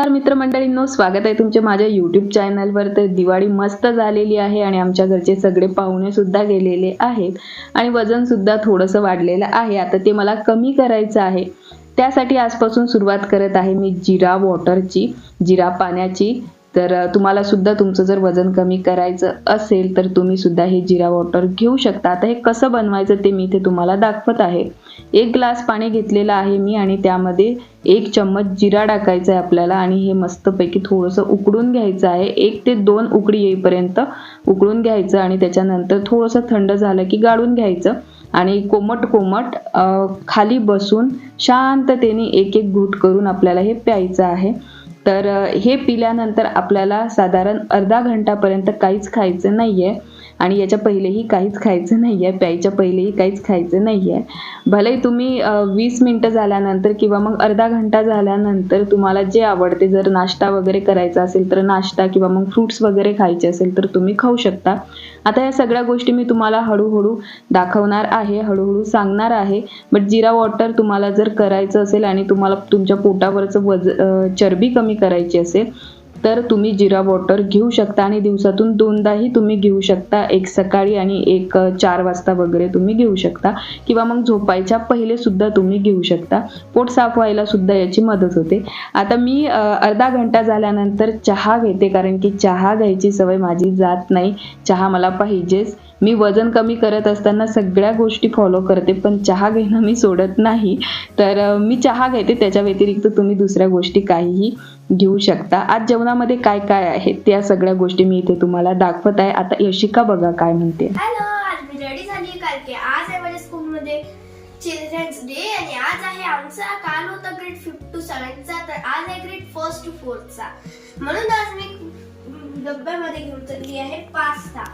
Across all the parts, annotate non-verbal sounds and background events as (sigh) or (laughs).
नमस्कार मित्रमंडळींनो स्वागत आहे तुमचे माझ्या यूट्यूब चॅनलवर तर दिवाळी मस्त झालेली आहे आणि आमच्या घरचे सगळे पाहुणे सुद्धा गेलेले आहेत आणि वजन सुद्धा थोडंसं वाढलेलं आहे. आता ते मला कमी करायचं आहे. त्यासाठी आजपासून सुरुवात करत आहे मी जिरा वॉटरची जिरा पाण्याची तर तुम्हाला सुद्धा तुमचं जर वजन कमी करायचं असेल तर तुम्ही सुद्धा हे जिरा वॉटर घेऊ शकता. आता हे कसं बनवायचं ते मी इथे तुम्हाला दाखवत आहे. एक ग्लास पाणी घेतलेलं आहे मी आणि त्यामध्ये एक चम्मच जिरा टाकायचा आहे आपल्याला आणि हे मस्तपैकी थोडंसं उकडून घ्यायचं आहे. एक ते दोन उकडी येईपर्यंत उकळून घ्यायचं आणि त्याच्यानंतर थोडंसं थंड झालं की गाळून घ्यायचं आणि कोमट कोमट खाली बसून शांततेने एक एक घूट करून आपल्याला हे प्यायचं आहे. तर हे पिल्यानंतर आपल्याला साधारण अर्धा घंटापर्यंत काहीच खायचं नाही आहे आणि याच्या पहिलेही काहीच खायचं नाही आहे प्यायच्या पहिलेही काहीच खायचं नाही आहे भले तुम्ही वीस मिनटं झाल्यानंतर किंवा मग अर्धा घंटा झाल्यानंतर तुम्हाला जे आवडते जर नाश्ता वगैरे करायचा असेल तर नाश्ता किंवा मग फ्रुट्स वगैरे खायचे असेल तर तुम्ही खाऊ शकता. आता या सगळ्या गोष्टी मी तुम्हाला हळूहळू दाखवणार आहे हळूहळू सांगणार आहे. बट जिरा वॉटर तुम्हाला जर करायचं असेल आणि तुम्हाला तुमच्या पोटावरचं वज चरबी कमी करायची असेल तर तुम्ही जिरा वॉटर घेऊ शकता आणि दिवसातून दोनदाही तुम्ही घेऊ शकता. एक सकाळी आणि एक चार वाजता वगैरे तुम्ही घेऊ शकता. किंवा मग झोपायच्या पहिले सुद्धा तुम्ही घेऊ शकता. पोट साफ व्हायला सुद्धा याची मदत होते. आता मी अर्धा घंटा झाल्यानंतर चहा घेते. कारण की चहा घ्यायची सवय माझी जात नाही. चहा मला पाहिजेच. मी वजन कमी करत असताना सगळ्या गोष्टी फॉलो करते. पण चहा घेणं मी सोडत नाही. तर मी चहा घेते. त्याच्या व्यतिरिक्त तुम्ही दुसऱ्या गोष्टी काहीही घेऊ शकता. आज जेवणामध्ये काय काय आहे त्या सगळ्या गोष्टी मी इथे तुम्हाला दाखवत आहे. आता यशिका बघा काय म्हणते. हॅलो आज मी रेडी झाली कारण की आज आहे माझ्या स्कूलमध्ये चिल्ड्रन्स डे आणि आज आहे आमचा काल होता ग्रेड फिफ्थ टू सेवनचा तर आज आहे ग्रेड फर्स्ट टू फोर्थचा म्हणून आज मी डब्यामध्ये घेऊन चालली आहे पास्ता.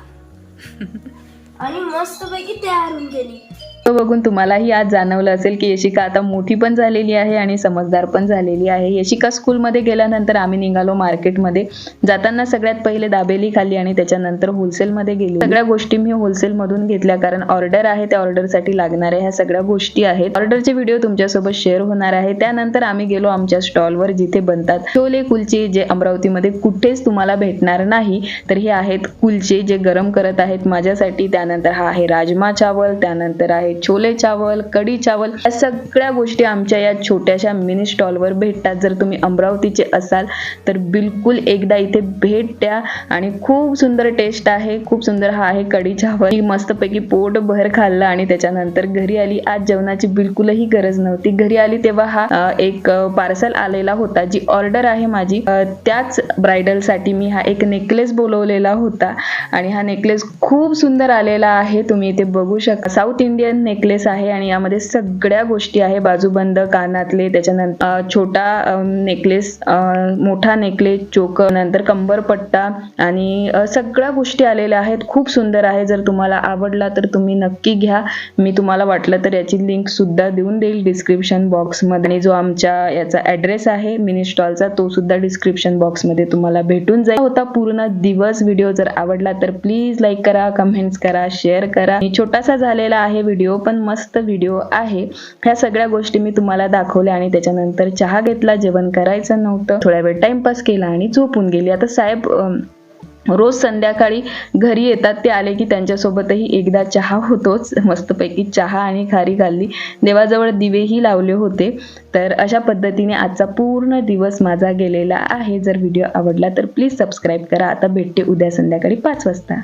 (laughs) आणि मस्तपैकी तयार होऊन गेली. तो बघून तुम्हालाही आज जाणवलं असेल की यशिका आता मोठी पण झालेली आहे आणि समजदार पण झालेली आहे. यशिका स्कूलमध्ये गेल्यानंतर आम्ही निघालो मार्केटमध्ये. जाताना सगळ्यात पहिले दाबेली खाल्ली आणि त्याच्यानंतर होलसेलमध्ये गेली सगळ्या गोष्टी मी होलसेलमधून घेतल्या कारण ऑर्डर आहे त्या ऑर्डरसाठी लागणाऱ्या ह्या सगळ्या गोष्टी आहेत. ऑर्डरचे व्हिडिओ तुमच्यासोबत शेअर होणार आहे. त्यानंतर आम्ही गेलो आमच्या स्टॉलवर जिथे बनतात छोले कुलचे जे अमरावतीमध्ये कुठेच तुम्हाला भेटणार नाही तर हे आहेत कुलचे जे गरम करत आहेत माझ्यासाठी. त्यानंतर हा आहे राजमा चावल त्यानंतर आहे छोले चावल कढी चावल या सगळ्या गोष्टी आमच्या या छोट्याशा मिनी स्टॉलवर भेटतात. जर तुम्ही अमरावतीचे असाल तर बिलकुल एकदा इथे भेट द्या. आणि खूप सुंदर टेस्ट आहे खूप सुंदर हा आहे कढी चावल. मी मस्तपैकी पोट भर खाल्लं आणि त्याच्यानंतर घरी आली. आज जेवणाची बिलकुलही गरज नव्हती. घरी आली तेव्हा हा एक पार्सल आलेला होता जी ऑर्डर आहे माझी. त्याच ब्रायडलसाठी मी हा एक नेकलेस बोलवलेला होता. आणि हा नेकलेस खूप सुंदर आलेला आहे. तुम्ही इथे बघू शकता साऊथ इंडियन नेकलेस आहे आणि यामध्ये सगळ्या गोष्टी आहे. बाजूबंद कानातले त्याच्यानंतर छोटा नेकलेस मोठा नेकलेस चोक नंतर कंबरपट्टा आणि सगळ्या गोष्टी आलेल्या आहेत. खूप सुंदर आहे. जर तुम्हाला आवडला तर तुम्ही नक्की घ्या. मी तुम्हाला वाटलं तर याची लिंक सुद्धा देऊन देईल डिस्क्रिप्शन बॉक्समध्ये आणि जो आमच्या याचा ऍड्रेस आहे मिनी स्टॉलचा तो सुद्धा डिस्क्रिप्शन बॉक्समध्ये तुम्हाला भेटून जाईल. होता पूर्ण दिवस. व्हिडिओ जर आवडला तर प्लीज लाईक करा कमेंट्स करा शेअर करा. आणि छोटासा झालेला आहे व्हिडिओ पण मस्त व्हिडिओ आहे. ह्या सगळ्या गोष्टी मी तुम्हाला दाखवल्या आणि त्याच्यानंतर चहा घेतला जेवण करायचं नव्हतं. थोड्या वेळ टाइमपास केला आणि झोपून गेली. आता साहेब रोज संध्याकाळी घरी येतात. ते आले की त्यांच्यासोबतही एकदा चहा होतोच. मस्तपैकी चहा आणि खारी खाल्ली. देवाजवळ दिवेही लावले होते. तर अशा पद्धतीने आजचा पूर्ण दिवस माझा गेलेला आहे. जर व्हिडिओ आवडला तर प्लीज सबस्क्राईब करा. आता भेटते उद्या संध्याकाळी पाच वाजता.